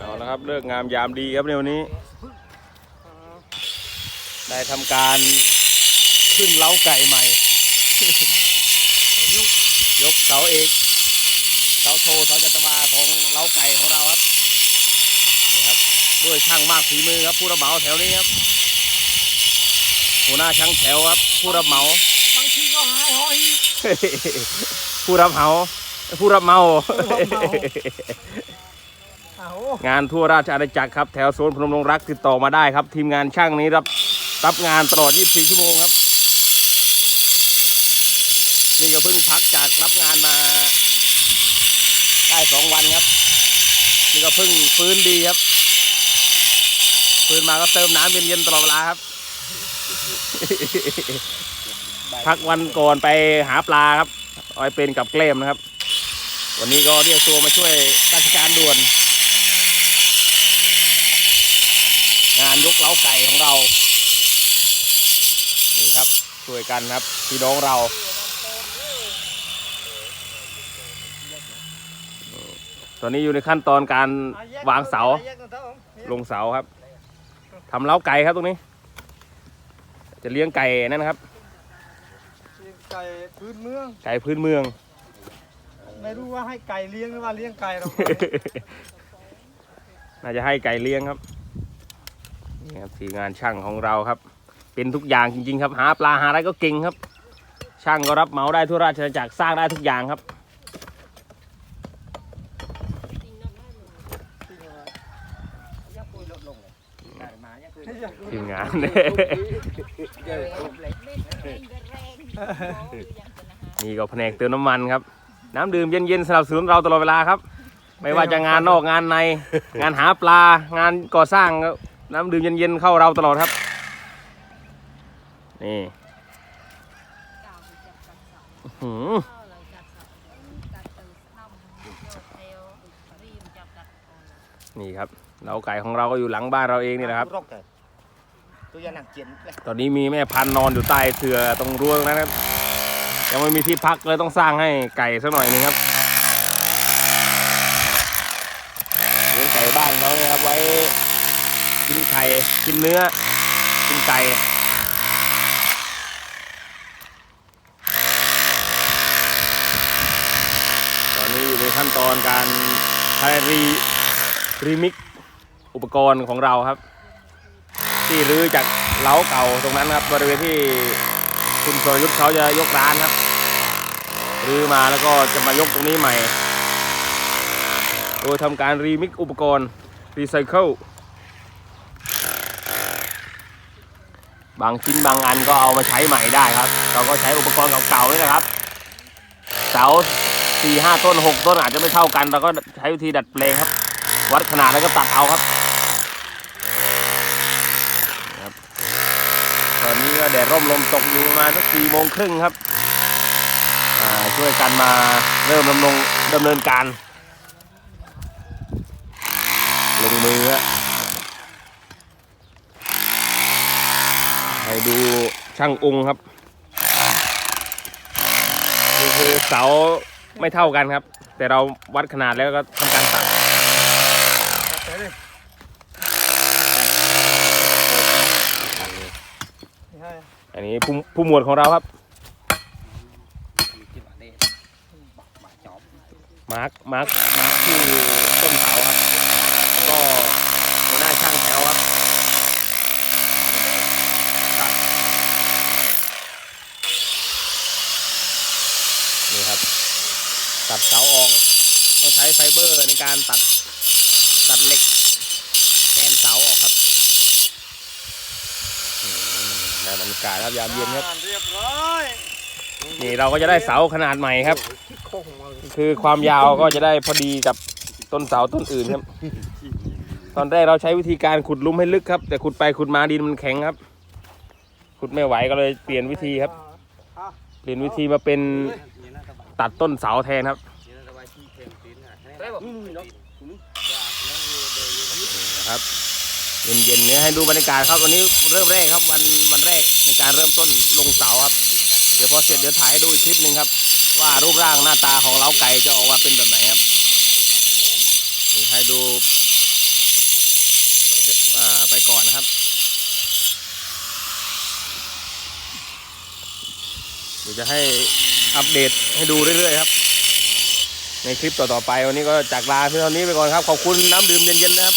เอาละครับเลิกงามยามดีครับในวันนี้ ได้ทำการขึ้นเล้าไก่ใหม่ ยกเสาเอกเสาโทเสาจัตวาของเล้าไก่ของเราครับนี่ครับด้วยช่างมากฝีมือครับผู้รับเหมาแถวนี้ครับหัวหน้าช่างแถวครับ ผู้รับเหมาบางทีก็หายหอยผู้รับเหมาผู้รับเหมาอ้าว งานทั่วราชอาณาจักรครับแถวโซนพนมรงรักติดต่อมาได้ครับ ทีมงานช่างนี้รับรับงานตลอด 24 ชั่วโมงครับ นี่ก็เพิ่งพักจากรับงานมาได้สองวันครับ นี่ก็เพิ่งฟื้นดีครับ ฟื้นมาก็เติมน้ำเย็นๆตลอดเวลาครับ พักวันก่อนไปหาปลาครับอาไปเป็นกับเกล้มนะครับ วันนี้ก็เรียกตัวมาช่วยราชการด่วน งานยกเล้าไก่ของเรา นี่ครับช่วยกันครับพี่น้องเราตอนนี้อยู่ในขั้นตอนการวางเสา ลงเสาครับทำเล้าไก่ครับตรงนี้ จะเลี้ยงไก่นั่นนะครับ ไก่พื้นเมือง ไก่พื้นเมือง ไม่รู้ว่าให้ไก่เลี้ยงหรือว่าเลี้ยงไก่เราน่าจะให้ไก่เลี้ยงครับ นี่ครับทีมงานช่างของเราครับ เป็นทุกอย่างจริง ๆ ครับหาปลาหาอะไรก็เก่งครับ ช่างก็รับเหมาได้ทั่วราชอาณาจักรสร้างได้ทุกอย่างครับทีมงานนี่ก็แผนกเติมน้ำมันครับ น้ำดื่มเย็นๆสนับสนุนเราตลอดเวลาครับ ไม่ว่าจะงานนอกงานใน งานหาปลางานก่อสร้าง น้ำดื่มเย็นๆเข้าเราตลอดครับ นี่อื้อหือนี่ครับเราไก่ของเราก็อยู่หลังบ้านเราเองนี่แหละครับตัวยาหนักเจียนเลยตอนนี้มีแม่พันธุ์นอนอยู่ใต้เสือตรงรั้วตรงนั้นครับยังไม่มีที่พักเลยต้องสร้างให้ไก่สักหน่อยหนึงครับเลี้ยงไก่บ้านเขาเนี่ยครับไว้ กินไข่กินเนื้อ กินไก่ตอนนี้อยู่ในขั้นตอนการใช้รีรีมิกอุปกรณ์ของเราครับ ที่รื้อจากเล้าเก่าตรงนั้นครับบริเวณที่คุณสรยุทธ์เขาจะยกร้านครับรื้อมาแล้วก็จะมายกตรงนี้ใหม่ โดยทำการรีมิกอุปกรณ์รีไซเคิล บางชิ้นบางอันก็เอามาใช้ใหม่ได้ครับ เราก็ใช้อุปกรณ์เก่าๆนี่แหละครับ เสาสี่ห้าต้นหกต้นอาจจะไม่เท่ากัน เราก็ใช้วิธีดัดแปลงครับ วัดขนาดแล้วก็ตัดเอาครับตอนนี้ก็แดดร่มลมตกอยู่ประมาณสักสี่โมงครึ่งครับอ่าช่วยกันมาเริ่มดำรงดำเนินการ ลงมือฮะให้ดู ช่างองค์ครับนี่คือเสาไม่เท่ากันครับ แต่เราวัดขนาดแล้วก็ทำการตัดนี่ให้อันนี้ผู้ผู้หมวดของเราครับ มาร์คมาร์คมาร์คที่ต้นเสาครับ แล้วก็หัวหน้าช่างแถวครับตัดนี่ครับ ตัดเสาออกก็ใช้ไฟเบอร์ในการตัดตัดเหล็กแกนเสาออกครับอืมได้บรรยากาศครับยามเย็นครับอ่าเรียบร้อยนี่เราก็จะได้เสาขนาดใหม่ครับโค้งมาคือความยาวก็จะได้พอดีกับต้นเสาต้นอื่นครับ ตอนแรกเราใช้วิธีการขุดหลุมให้ลึกครับ แต่ขุดไปขุดมาดินมันแข็งครับ ขุดไม่ไหวก็เลยเปลี่ยนวิธีครับอะเปลี่ยนวิธีมาเป็น ตัดต้นเสาแทนครับครับเย็นๆเนี่ยให้ดูบรรยากาศครับวันนี้เริ่มแรกครับวันวันแรกในการเริ่มต้นลงเสาครับ เดี๋ยวพอเสร็จเดี๋ยวถ่ายให้ดูอีกคลิปหนึ่งครับ ว่ารูปร่างหน้าตาของเล้าไก่จะออกมาเป็นแบบไหนครับนี่ให้ดูอ่าไปก่อนนะครับเดี๋ยวจะให้ อัปเดตให้ดูเรื่อยๆครับ ในคลิปต่อๆไปวันนี้ก็จากลาเพียงเท่านี้ไปก่อนครับ ขอบคุณน้ำดื่มเย็นๆนะครับ